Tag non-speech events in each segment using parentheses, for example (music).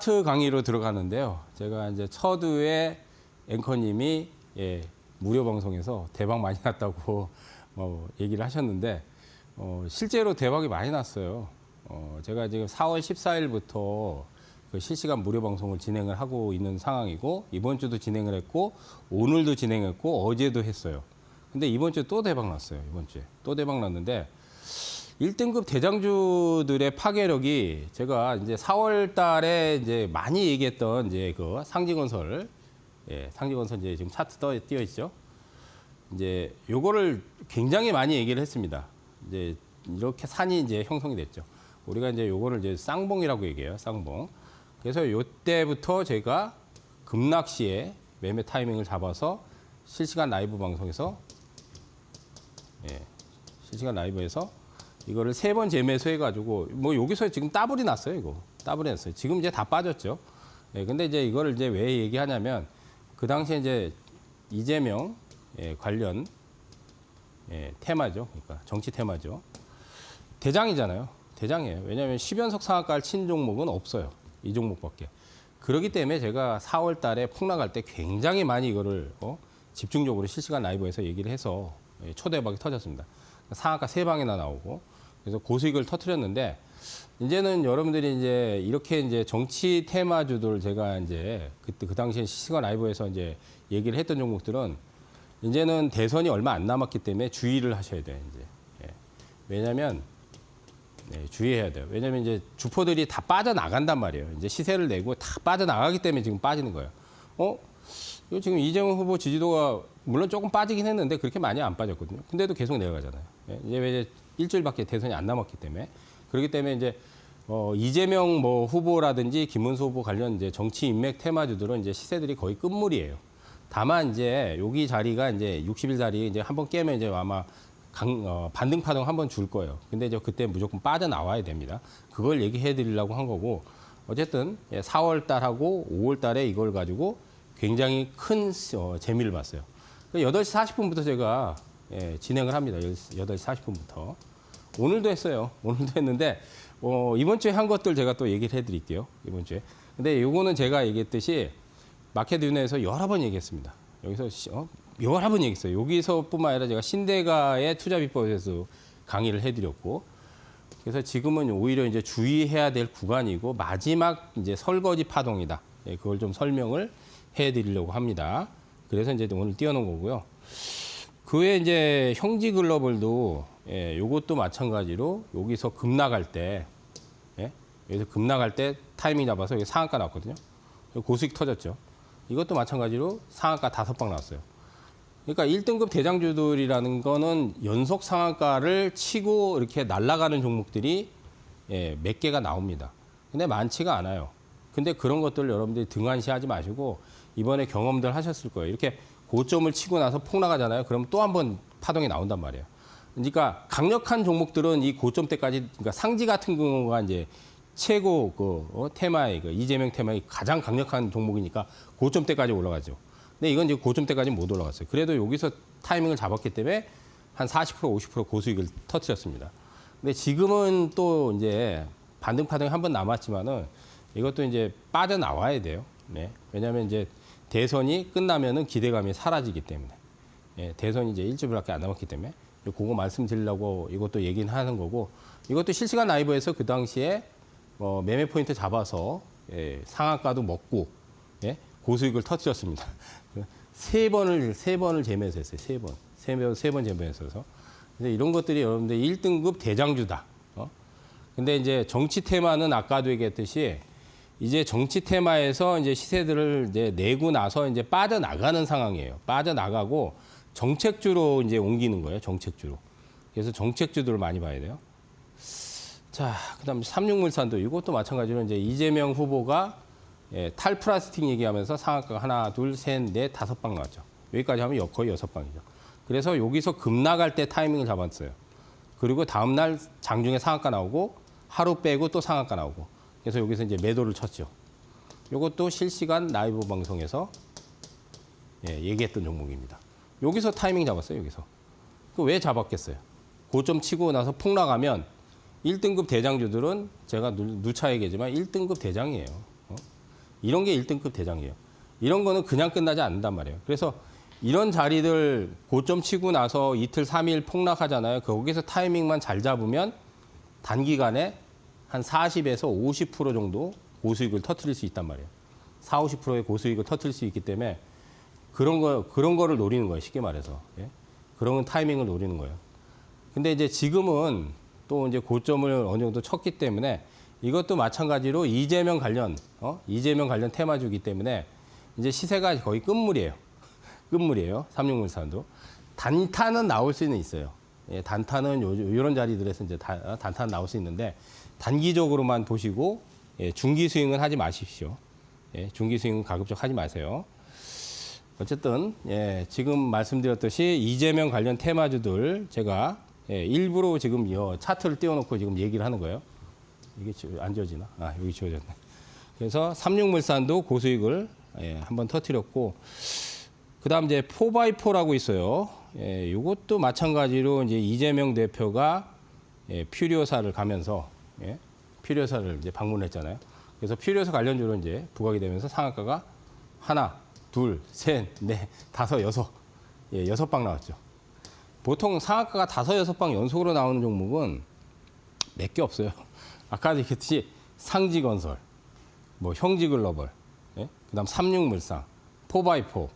차트 강의로 들어가는데요. 제가 이제 첫우에 앵커님이 예, 무료 방송에서 대박 많이 났다고 (laughs) 뭐 얘기를 하셨는데 어, 실제로 대박이 많이 났어요. 어, 제가 지금 4월 14일부터 그 실시간 무료 방송을 진행을 하고 있는 상황이고 이번 주도 진행을 했고 오늘도 진행했고 어제도 했어요. 근데 이번 주에 또 대박 났어요. 이번 주에 또 대박 났는데 1등급 대장주들의 파괴력이 제가 이제 4월 달에 이제 많이 얘기했던 이제 그 상지건설, 예, 상지건설 이제 지금 차트 떠, 띄어 있죠. 이제 요거를 굉장히 많이 얘기를 했습니다. 이제 이렇게 산이 이제 형성이 됐죠. 우리가 이제 요거를 이제 쌍봉이라고 얘기해요. 쌍봉. 그래서 요때부터 제가 급락 시에 매매 타이밍을 잡아서 실시간 라이브 방송에서 예, 실시간 라이브에서 이거를 세 번 재매수 해 가지고 뭐 여기서 지금 따블이 났어요 이거. 따블이 났어요. 지금 이제 다 빠졌죠. 예 근데 이제 이거를 이제 왜 얘기하냐면 그 당시에 이제 이재명 예, 관련 예, 테마죠. 그러니까 정치 테마죠. 대장이잖아요. 대장이에요. 왜냐하면 10연속 상한가를 친 종목은 없어요. 이 종목밖에. 그렇기 때문에 제가 4월 달에 폭락할 때 굉장히 많이 이거를 어, 집중적으로 실시간 라이브에서 얘기를 해서 예, 초대박이 터졌습니다. 상한가 세 방이나 나오고 그래서 고수익을 터트렸는데 이제는 여러분들이 이제 이렇게 이제 정치 테마주들 제가 이제 그때 그 당시에 실시간 라이브에서 이제 얘기를 했던 종목들은 이제는 대선이 얼마 안 남았기 때문에 주의를 하셔야 돼요 이제 예. 왜냐하면 네, 주의해야 돼요. 왜냐하면 이제 주포들이 다 빠져나간단 말이에요. 이제 시세를 내고 다 빠져나가기 때문에 지금 빠지는 거예요. 어? 이거 지금 이재명 후보 지지도가 물론 조금 빠지긴 했는데 그렇게 많이 안 빠졌거든요. 근데도 계속 내려가잖아요. 예, 이제 왜 일주일밖에 대선이 안 남았기 때문에 그렇기 때문에 이제 어, 이재명 뭐 후보라든지 김문수 후보 관련 이제 정치 인맥 테마주들은 이제 시세들이 거의 끝물이에요. 다만 이제 여기 자리가 이제 60일 자리 이제 한번 깨면 이제 아마 강, 어, 반등 파동 한번 줄 거예요. 근데 이제 그때 무조건 빠져나와야 됩니다. 그걸 얘기해 드리려고 한 거고 어쨌든 4월 달하고 5월 달에 이걸 가지고 굉장히 큰 어, 재미를 봤어요. 8시 40분부터 제가 예, 진행을 합니다. 8시 40분부터. 오늘도 했어요. (laughs) 오늘도 했는데 어, 이번 주에 한 것들 제가 또 얘기를 해드릴게요. 이번 주에. 근데 요거는 제가 얘기했듯이 마켓 윤회에서 여러 번 얘기했습니다. 여기서 시- 어? 여러 번 얘기했어요. 여기서뿐만 아니라 제가 신대가의 투자 비법에서 강의를 해드렸고 그래서 지금은 오히려 이제 주의해야 될 구간이고 마지막 이제 설거지 파동이다. 예, 그걸 좀 설명을 해드리려고 합니다. 그래서 이제 오늘 띄워놓은 거고요. 그 외에 이제 형지 글로벌도 예, 요것도 마찬가지로 여기서 급락할 때 예, 여기서 급락할 때 타이밍 잡아서 여기 상한가. 여기 고수익 터졌죠. 이것도 마찬가지로 상한가 다섯 방 났어요. 그러니까 1등급 대장주들이라는 거는 연속 상한가를 치고 이렇게 날아가는 종목들이 예, 몇 개가 나옵니다. 근데 많지가 않아요. 근데 그런 것들 여러분들이 등한시하지 마시고 이번에 경험들 하셨을 거예요. 이렇게 고점을 치고 나서 폭락하잖아요. 그럼 또 한 번 파동이 나온단 말이에요. 그러니까 강력한 종목들은 이 고점 때까지 그러니까 상지 같은 경우가 이제 최고 그 어, 테마의 그 이재명 테마의 가장 강력한 종목이니까 고점 때까지 올라가죠. 근데 이건 이제 고점 때까지 못 올라갔어요. 그래도 여기서 타이밍을 잡았기 때문에 한 40% 50% 고수익을 터뜨렸습니다. 근데 지금은 또 이제 반등 파동이 한 번 남았지만은 이것도 이제 빠져나와야 돼요. 네. 왜냐하면 이제 대선이 끝나면은 기대감이 사라지기 때문에 예, 대선이 이제 일주일밖에 안 남았기 때문에 그거 말씀드리려고 이것도 얘기는 하는 거고 이것도 실시간 라이브에서 그 당시에 어, 매매 포인트 잡아서 예, 상한가도 먹고 예, 고수익을 터뜨렸습니다. (laughs) 세 번을 세 번을 재매수했어요. 세 번, 세 번 세번 재매수해서. 근데 이런 것들이 여러분들 1등급 대장주다. 어? 근데 이제 정치 테마는 아까도 얘기했듯이 이제 정치 테마에서 이제 시세들을 이제 내고 나서 이제 빠져나가는 상황이에요. 빠져나가고 정책주로 이제 옮기는 거예요. 정책주로. 그래서 정책주들을 많이 봐야 돼요. 자, 그다음 삼육물산도 이것도 마찬가지로 이제 이재명 후보가 예, 탈플라스틱 얘기하면서 상한가가 하나, 둘, 셋, 넷, 다섯 방 나왔죠. 여기까지 하면 여- 거의 여섯 방이죠. 그래서 여기서 급락할 때 타이밍을 잡았어요. 그리고 다음 날 장중에 상한가 나오고 하루 빼고 또 상한가 나오고 그래서 여기서 이제 매도를 쳤죠. 이것도 실시간 라이브 방송에서 예, 얘기했던 종목입니다. 여기서 타이밍 잡았어요. 여기서 그 왜 잡았겠어요? 고점 치고 나서 폭락하면 1등급 대장주들은 제가 누- 누차 얘기하지만 1등급 대장이에요. 어? 이런 게 1등급 대장이에요. 이런 거는 그냥 끝나지 않는단 말이에요. 그래서 이런 자리들 고점 치고 나서 이틀, 삼일 폭락하잖아요. 거기서 타이밍만 잘 잡으면 단기간에 한 40에서 50% 정도 고수익을 터트릴 수 있단 말이에요. 4, 50%의 고수익을 터트릴 수 있기 때문에 그런 거 그런 거를 노리는 거예요. 쉽게 말해서. 예? 그런 타이밍을 노리는 거예요. 근데 이제 지금은 또 이제 고점을 어느 정도 쳤기 때문에 이것도 마찬가지로 이재명 관련 어? 이재명 관련 테마주기 때문에 이제 시세가 거의 끝물이에요. (laughs) 끝물이에요. 삼육물산도 단타는 나올 수는 있어요. 예, 단타는 요, 이런 자리들에서 이제 다, 어, 단타는 나올 수 있는데 단기적으로만 보시고 예, 중기 스윙은 하지 마십시오. 예, 중기 스윙은 가급적 하지 마세요. 어쨌든 예, 지금 말씀드렸듯이 이재명 관련 테마주들 제가 예, 일부러 지금 이 차트를 띄워놓고 지금 얘기를 하는 거예요. 이게 지- 안 지워지나? 아 여기 지워졌네. 그래서 삼육물산도 고수익을 예, 한번 터뜨렸고 그다음 이제 포바이포라고 있어요. 예, 이것도 마찬가지로 이제 이재명 대표가 예, 퓨리오사를 가면서 예, 퓨리오사를 이제 방문했잖아요. 그래서 퓨리오사 관련주로 이제 부각이 되면서 상한가가 하나, 둘, 셋, 넷, (laughs) 다섯, 여섯, 예, 여섯 방 나왔죠. 보통 상한가가 다섯, 여섯 방 연속으로 나오는 종목은 몇 개 없어요. (laughs) 아까도 얘기했듯이 상지건설, 뭐 형지글로벌, 예? 그다음 삼육물상, 포바이포.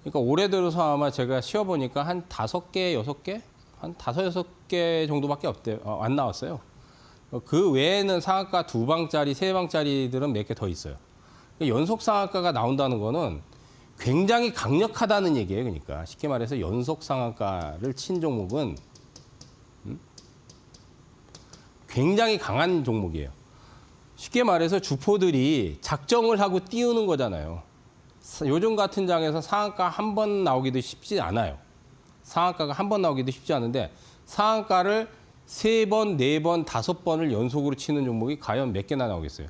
그러니까 올해 들어서 아마 제가 쉬어보니까 한 다섯 개, 여섯 개, 한 다섯 여섯 개 정도밖에 없대요. 어, 안 나왔어요. 어, 그 외에는 상한가 두 방짜리, 세 방짜리들은 몇 개 더 있어요. 그러니까 연속 상한가가 나온다는 거는 굉장히 강력하다는 얘기예요. 그러니까 쉽게 말해서 연속 상한가를 친 종목은 음? 굉장히 강한 종목이에요. 쉽게 말해서 주포들이 작정을 하고 띄우는 거잖아요. 사- 요즘 같은 장에서 상한가 한 번 나오기도 쉽지 않아요. 상한가가 한 번 나오기도 쉽지 않은데 상한가를 세 번, 네 번, 다섯 번을 연속으로 치는 종목이 과연 몇 개나 나오겠어요.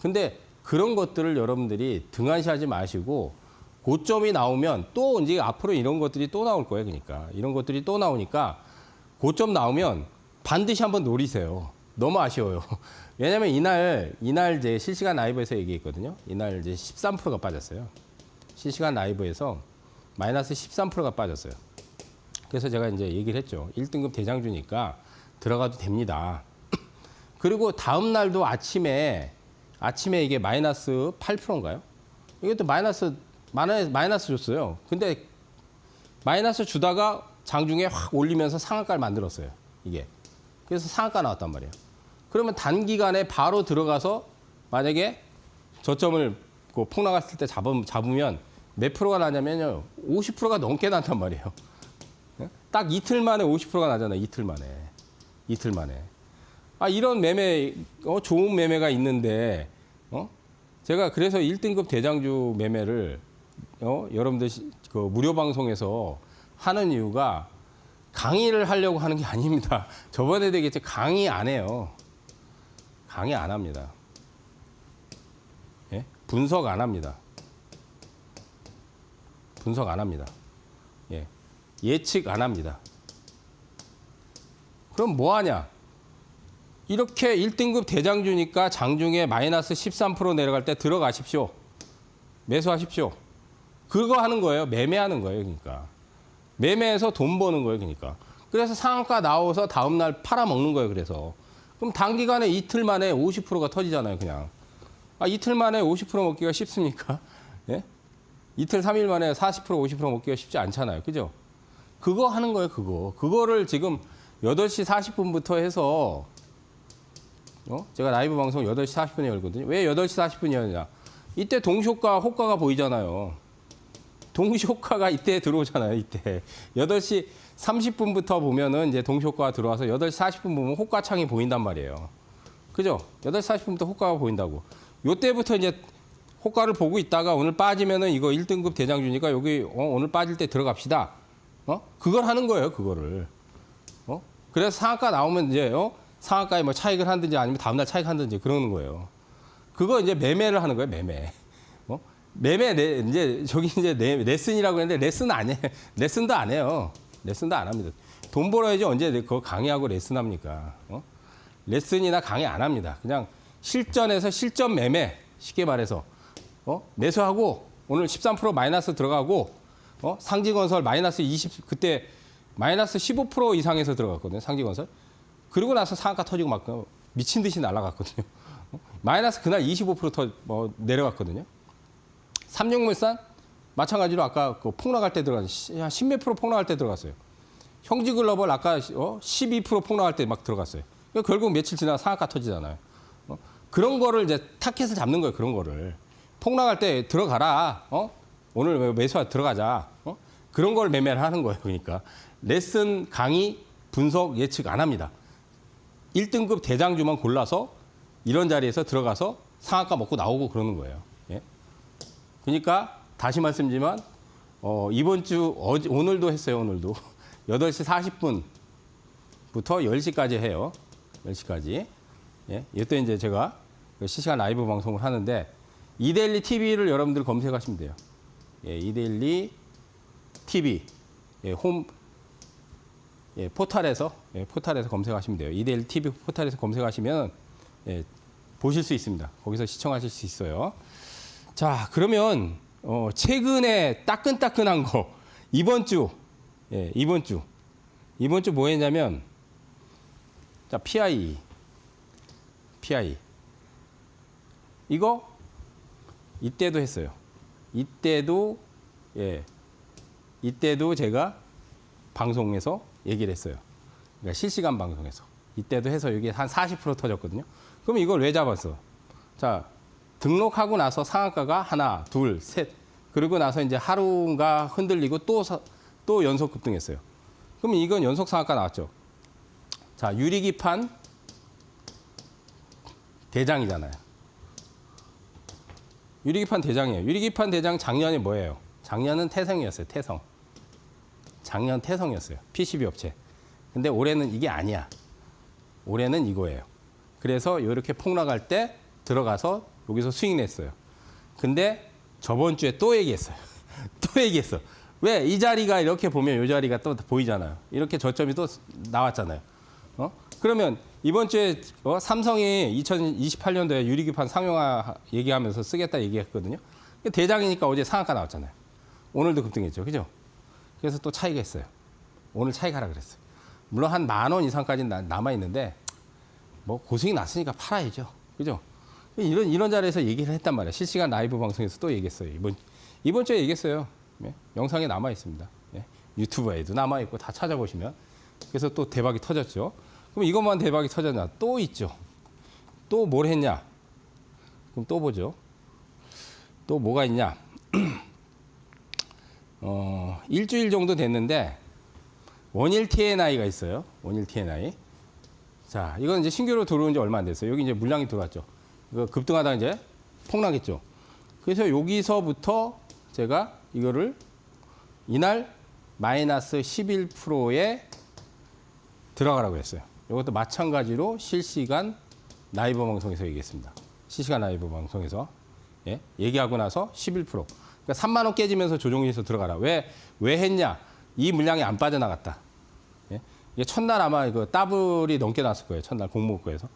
근데 그런 것들을 여러분들이 등한시하지 마시고 고점이 나오면 또 이제 앞으로 이런 것들이 또 나올 거예요. 그러니까 이런 것들이 또 나오니까 고점 나오면 반드시 한번 노리세요. 너무 아쉬워요. (laughs) 왜냐면 이날 이날 이제 실시간 라이브에서 얘기했거든요. 이날 이제 13%가 빠졌어요. 실시간 라이브에서 마이너스 13%가 빠졌어요. 그래서 제가 이제 얘기를 했죠. 1등급 대장주니까 들어가도 됩니다. 그리고 다음 날도 아침에 아침에 이게 마이너스 8%인가요? 이것도 마이너스 마이너스 줬어요. 근데 마이너스 주다가 장중에 확 올리면서 상한가를 만들었어요. 이게. 그래서 상한가 나왔단 말이에요. 그러면 단기간에 바로 들어가서 만약에 저점을 그 폭락했을 때 잡으면 몇 프로가 나냐면요. 50%가 넘게 난단 말이에요. 예? 딱 이틀 만에 50%가 나잖아요. 이틀 만에. 이틀 만에. 아, 이런 매매, 어, 좋은 매매가 있는데, 어? 제가 그래서 1등급 대장주 매매를, 어, 여러분들 시- 그 무료 방송에서 하는 이유가 강의를 하려고 하는 게 아닙니다. (laughs) 저번에 되겠지. 강의 안 해요. 강의 안 합니다. 예? 분석 안 합니다. 분석 안 합니다. 예. 예측 안 합니다. 그럼 뭐 하냐? 이렇게 1등급 대장주니까 장중에 마이너스 13% 내려갈 때 들어가십시오. 매수하십시오. 그거 하는 거예요. 매매하는 거예요. 그러니까. 매매해서 돈 버는 거예요. 그러니까. 그래서 상한가 나와서 다음 날 팔아먹는 거예요. 그래서. 그럼 단기간에 이틀 만에 50%가 터지잖아요. 그냥. 아, 이틀 만에 50% 먹기가 쉽습니까? (laughs) 예? 이틀, 삼일 만에 40%, 50% 먹기가 쉽지 않잖아요. 그죠? 그거 하는 거예요, 그거. 그거를 지금 8시 40분부터 해서 어? 제가 라이브 방송 8시 40분에 열거든요. 왜 8시 40분이 었냐 이때 동시효과, 호가가 보이잖아요. 동시효과가 이때 들어오잖아요, 이때. 8시 30분부터 보면은 이제 동시효과가 들어와서 8시 40분 보면 호가창이 보인단 말이에요. 그죠? 8시 40분부터 호가가 보인다고. 요때부터 이제 호가를 보고 있다가 오늘 빠지면은 이거 1등급 대장주니까 여기 어, 오늘 빠질 때 들어갑시다. 어? 그걸 하는 거예요, 그거를. 어? 그래서 상한가 나오면 이제 어? 상한가에 뭐 차익을 하든지 아니면 다음날 차익 하든지 그러는 거예요. 그거 이제 매매를 하는 거예요, 매매. 어? 매매 레, 이제 저기 이제 레, 레슨이라고 했는데 레슨 안 해. (laughs) 레슨도 안 해요. 레슨도 안 합니다. 돈 벌어야지 언제 그거 강의하고 레슨합니까? 어? 레슨이나 강의 안 합니다. 그냥 실전에서 실전 매매 쉽게 말해서 어? 매수하고 오늘 13% 마이너스 들어가고 어? 상지건설 마이너스 20 그때 마이너스 15% 이상에서 들어갔거든요. 상지건설. 그리고 나서 상한가 터지고 막 미친 듯이 날아갔거든요. (laughs) 어? 마이너스 그날 25%터 뭐 내려갔거든요. 삼육물산 마찬가지로 아까 그 폭락할 때 들어간 한 십몇 프로 폭락할 때 들어갔어요. 형지글로벌 아까 어, 12% 폭락할 때 막 들어갔어요. 그러니까 결국 며칠 지나 상한가 터지잖아요. 어? 그런 거를 이제 타켓을 잡는 거예요. 그런 거를 폭락할 때 들어가라. 어? 오늘 매수하 들어가자. 어? 그런 걸 매매를 하는 거예요. 그러니까 레슨 강의 분석 예측 안 합니다. 1등급 대장주만 골라서 이런 자리에서 들어가서 상한가 먹고 나오고 그러는 거예요. 예? 그러니까 다시 말씀드리지만 어, 이번 주 어제, 오늘도 했어요. 오늘도 8시 40분부터 10시까지 해요. 10시까지. 예? 이때 이제 제가 그 실시간 라이브 방송을 하는데 이데일리 TV를 여러분들 검색하시면 돼요. 예, 이데일리 TV 예, 홈 예, 포탈에서 예, 포탈에서 검색하시면 돼요. 이데일리 TV 포탈에서 검색하시면 예, 보실 수 있습니다. 거기서 시청하실 수 있어요. 자, 그러면 어, 최근에 따끈따끈한 거 이번 주 예, 이번 주 이번 주 뭐 했냐면 자, PI PI 이거 이때도 했어요. 이때도 예. 이때도 제가 방송에서 얘기를 했어요. 그러니까 실시간 방송에서. 이때도 해서 여기 한40% 터졌거든요. 그럼 이걸 왜 잡았어? 자, 등록하고 나서 상한가가 하나, 둘, 셋. 그리고 나서 이제 하루가 흔들리고 또, 사- 또 연속 급등했어요. 그럼 이건 연속 상한가 나왔죠. 자, 유리기판 대장이잖아요. 유리기판 대장이에요. 유리기판 대장 작년이 뭐예요? 작년은 태성이었어요. 태성. 작년 태성이었어요. PCB 업체. 근데 올해는 이게 아니야. 올해는 이거예요. 그래서 이렇게 폭락할 때 들어가서 여기서 수익 냈어요. 근데 저번 주에 또 얘기했어요. (laughs) 또 얘기했어. 왜? 이 자리가 이렇게 보면 이 자리가 또 보이잖아요. 이렇게 저점이 또 나왔잖아요. 어? 그러면 이번 주에 어? 삼성이 2028년도에 유리기판 상용화 얘기하면서 쓰겠다 얘기했거든요. 대장이니까 어제 상한가 나왔잖아요. 오늘도 급등했죠. 그죠? 그래서 또 차이가 있어요. 오늘 차이가 하라 그랬어요. 물론 한 만 원 이상까지는 남아 있는데 뭐 고생이 났으니까 팔아야죠. 그죠? 이런 이런 자리에서 얘기를 했단 말이에요. 실시간 라이브 방송에서 또 얘기했어요. 이번 이번 주에 얘기했어요. 예? 영상에 남아 있습니다. 예? 유튜브에도 남아 있고 다 찾아보시면 그래서 또 대박이 터졌죠. 그럼 이것만 대박이 터졌냐? 또 있죠. 또 뭘 했냐? 그럼 또 보죠. 또 뭐가 있냐? (clears throat) 어, 일주일 정도 됐는데 원일 TNI가 있어요. 원일 TNI. 자, 이건 이제 신규로 들어온 지 얼마 안 됐어요. 여기 이제 물량이 들어왔죠. 이거 급등하다 이제 폭락했죠. 그래서 여기서부터 제가 이거를 이날 마이너스 11%에 들어가라고 했어요. 이것도 마찬가지로 실시간 라이브 방송에서 얘기했습니다. 실시간 라이브 방송에서 예? 얘기하고 나서 11%. 그러니까 3만 원 깨지면서 조정해서 들어가라. 왜 왜 했냐? 이 물량이 안 빠져나갔다. 예? 이게 첫날 아마 이거 더블이 넘게 났을 거예요. 첫날 공모거에서.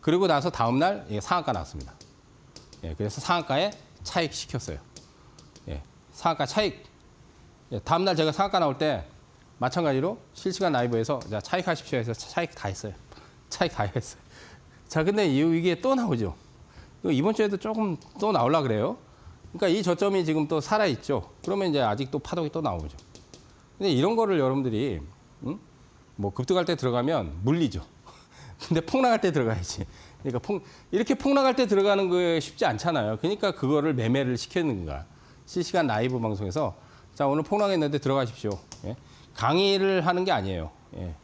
그리고 나서 다음 날 이게 상한가 났습니다. 예, 그래서 상한가에 차익 시켰어요. 예, 상한가 차익. 예, 다음 날 제가 상한가 나올 때 마찬가지로 실시간 라이브에서 자, 차익 하십시오 해서 차익 다 했어요. (laughs) 차익 다 했어요. 자, 근데 이- 이게 또 나오죠. 이번 주에도 조금 또 나올라 그래요. 그러니까 이 저점이 지금 또 살아 있죠. 그러면 이제 아직 또 파동이 또 나오죠. 근데 이런 거를 여러분들이 응? 뭐 급등할 때 들어가면 물리죠. (laughs) 근데 폭락할 때 들어가야지. 그러니까 폭, 이렇게 폭락할 때 들어가는 거 쉽지 않잖아요. 그러니까 그거를 매매를 거야. 실시간 라이브 방송에서 자 오늘 폭락했는데 들어가십시오. 예? 강의를 하는 게 아니에요. 예.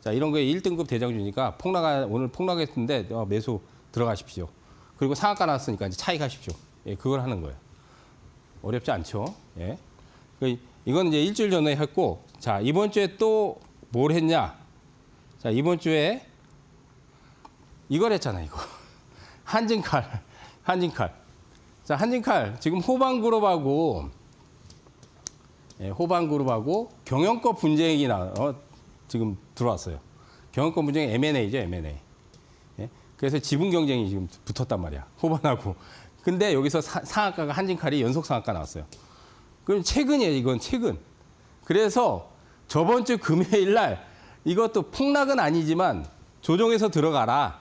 자 이런 거에 1등급 대장주니까 폭락 오늘 폭락했는데 어, 매수 들어가십시오. 그리고 상한가 났으니까 이제 차익 하십시오. 예, 그걸 하는 거예요. 어렵지 않죠. 예. 그 이건 이제 일주일 전에 했고, 자 이번 주에 또 뭘 했냐? 자 이번 주에 이걸 했잖아 이거 (laughs) 한진칼, 한진칼. 자 한진칼 지금 호방그룹하고 예, 호방그룹하고 경영권 분쟁이 나 어, 지금 들어왔어요. 경영권 분쟁이 M&A죠 M&A. 예? 그래서 지분 경쟁이 지금 붙었단 말이야. 호반하고 근데 여기서 사- 상한가가 한진칼이 연속 상한가 나왔어요. 그럼 최근이에요, 이건 최근. 그래서 저번 주 금요일 날 이것도 폭락은 아니지만 조정해서 들어가라.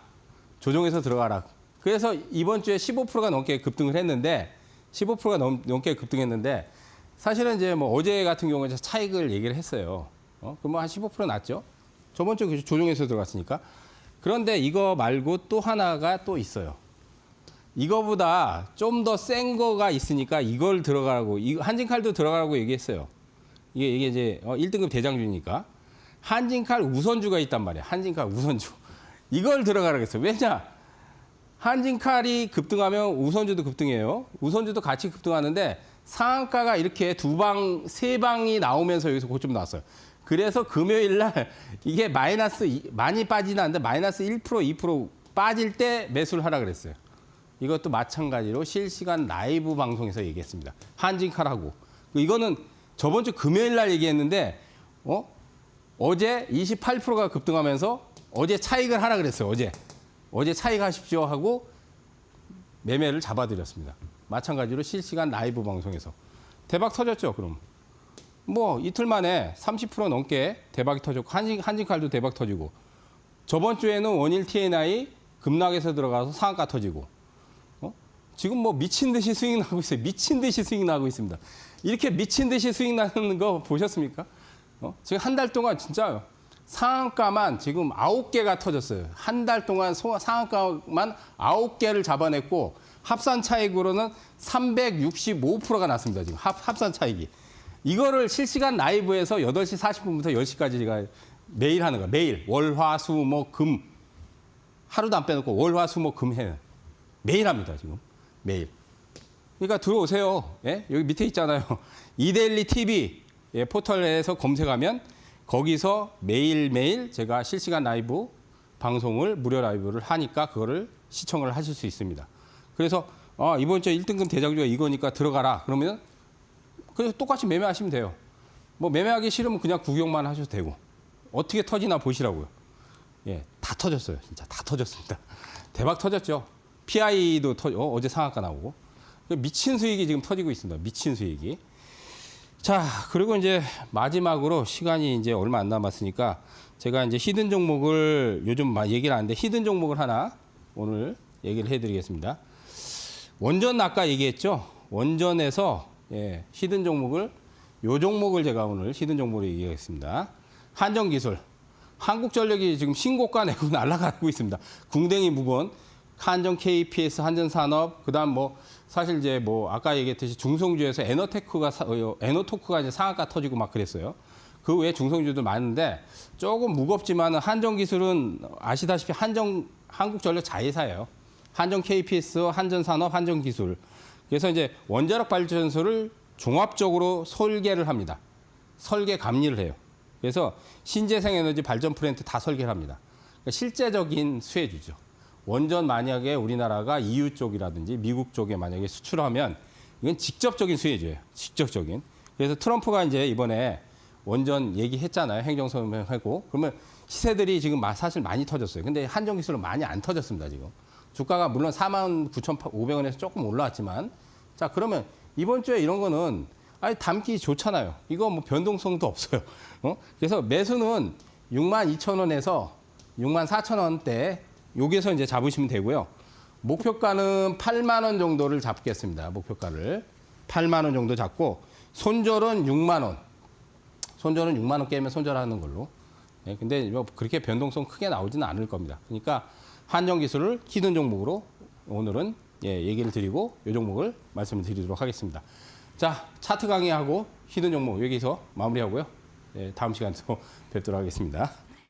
조정해서 들어가라. 그래서 이번 주에 15%가 넘게 급등을 했는데 15%가 넘, 넘게 급등했는데 사실은 이제 뭐 어제 같은 경우에 차익을 얘기를 했어요. 어? 그러면 한15% 났죠. 저번 주 조정해서 들어갔으니까. 그런데 이거 말고 또 하나가 또 있어요. 이거보다 좀 더 센 거가 있으니까 이걸 들어가라고 이 한진칼도 들어가라고 얘기했어요. 이게 이게 이제 어, 1등급 대장주니까 한진칼 우선주가 있단 말이야. 한진칼 우선주. (laughs) 이걸 들어가라고 했어요. 왜냐? 한진칼이 급등하면 우선주도 급등해요. 우선주도 같이 급등하는데 상한가가 이렇게 두 방, 세 방이 나오면서 여기서 고점 나왔어요. 그래서 금요일 날 (laughs) 이게 마이너스 이- 많이 빠지는 않는데 마이너스 1% 2% 빠질 때 매수를 하라 그랬어요. 이것도 마찬가지로 실시간 라이브 방송에서 얘기했습니다. 한진칼하고 이거는 저번 주 금요일 날 얘기했는데 어? 어제 28%가 급등하면서 어제 차익을 하라 그랬어요. 어제 어제 차익 하십시오 하고 매매를 잡아드렸습니다. 마찬가지로 실시간 라이브 방송에서 대박 터졌죠. 그럼 뭐 이틀 만에 30% 넘게 대박이 터졌고 한진 한진칼도 대박 터지고 저번 주에는 원일 TNI 급락해서 들어가서 상한가 터지고 어? 지금 뭐 미친 듯이 수익 나고 있어요. 미친 듯이 수익 나고 있습니다. 이렇게 미친 듯이 수익 나는 거 보셨습니까? 어? 지금 한 달 동안 진짜 상한가만 지금 아홉 개가 터졌어요. 한 달 동안 소- 상한가만 아홉 개를 잡아냈고 합산 차익으로는 365%가 났습니다. 지금 합, 합산 차익이. 이거를 실시간 라이브에서 8시 40분부터 10시까지 제가 매일 하는 거예요. 매일 월, 화, 수, 목, 금 하루도 안 빼놓고 월, 화, 수, 목, 금 해. 매일 합니다, 지금. 매일. 그러니까 들어오세요. 예? 여기 밑에 있잖아요. (laughs) 이데일리 TV 예, 포털에서 검색하면 거기서 매일매일 제가 실시간 라이브 방송을 무료 라이브를 하니까 그거를 시청을 하실 수 있습니다. 그래서 아, 이번 주에 1등급 대장주가 이거니까 들어가라. 그러면 그래서 똑같이 매매하시면 돼요. 뭐 매매하기 싫으면 그냥 구경만 하셔도 되고 어떻게 터지나 보시라고요. 예, 다 터졌어요. 진짜 다 터졌습니다. (laughs) 대박 터졌죠. PI도 터, 어, 어제 상한가 나오고 미친 수익이 지금 터지고 있습니다. 미친 수익이. 자, 그리고 이제 마지막으로 시간이 이제 얼마 안 남았으니까 제가 이제 히든 종목을 요즘 막 얘기를 하는데 히든 종목을 하나 오늘 얘기를 해드리겠습니다. 원전 아까 얘기했죠. 원전에서 예, 히든 종목을 요 종목을 제가 오늘 히든 종목으로 얘기하겠습니다. 한전기술. 한국전력이 지금 신고가 내고 (laughs) 날아가고 있습니다. 궁뎅이 무거운 한전 KPS, 한전산업, 그다음 뭐 사실 이제 뭐 아까 얘기했듯이 중성주에서 에너테크가 사- 어, 에너토크가 이제 상한가 터지고 막 그랬어요. 그 외에 중성주도 많은데 조금 무겁지만은 한전기술은 아시다시피 한전 한국전력 자회사예요. 한전 KPS, 한전산업, 한전기술. 그래서 이제 원자력 발전소를 종합적으로 설계를 합니다. 설계 감리를 해요. 그래서 신재생 에너지 발전 플랜트 다 설계를 합니다. 그러니까 실제적인 수혜주죠. 원전 만약에 우리나라가 EU 쪽이라든지 미국 쪽에 만약에 수출하면 이건 직접적인 수혜주예요. 직접적인. 그래서 트럼프가 이제 이번에 원전 얘기했잖아요. 행정서명하고. 그러면 시세들이 지금 마- 사실 많이 터졌어요. 근데 한전기술은 많이 안 터졌습니다. 지금. 주가가 물론 4만 9,500원에서 조금 올라왔지만 자 그러면 이번 주에 이런 거는 아니 담기 좋잖아요. 이거 뭐 변동성도 없어요. 어? 그래서 매수는 6만 2천 원에서 6만 4천 원대 여기서 이제 잡으시면 되고요. 목표가는 8만 원 정도를 잡겠습니다. 목표가를 8만 원 정도 잡고 손절은 6만 원. 손절은 6만 원 깨면 손절하는 걸로. 예, 근데 뭐 그렇게 변동성 크게 나오지는 않을 겁니다. 그러니까 한정 기술을 히든 종목으로 오늘은 예, 얘기를 드리고 이 종목을 말씀을 드리도록 하겠습니다. 자, 차트 강의하고 히든 종목 여기서 마무리하고요. 예, 다음 시간에 또 (laughs) 뵙도록 하겠습니다.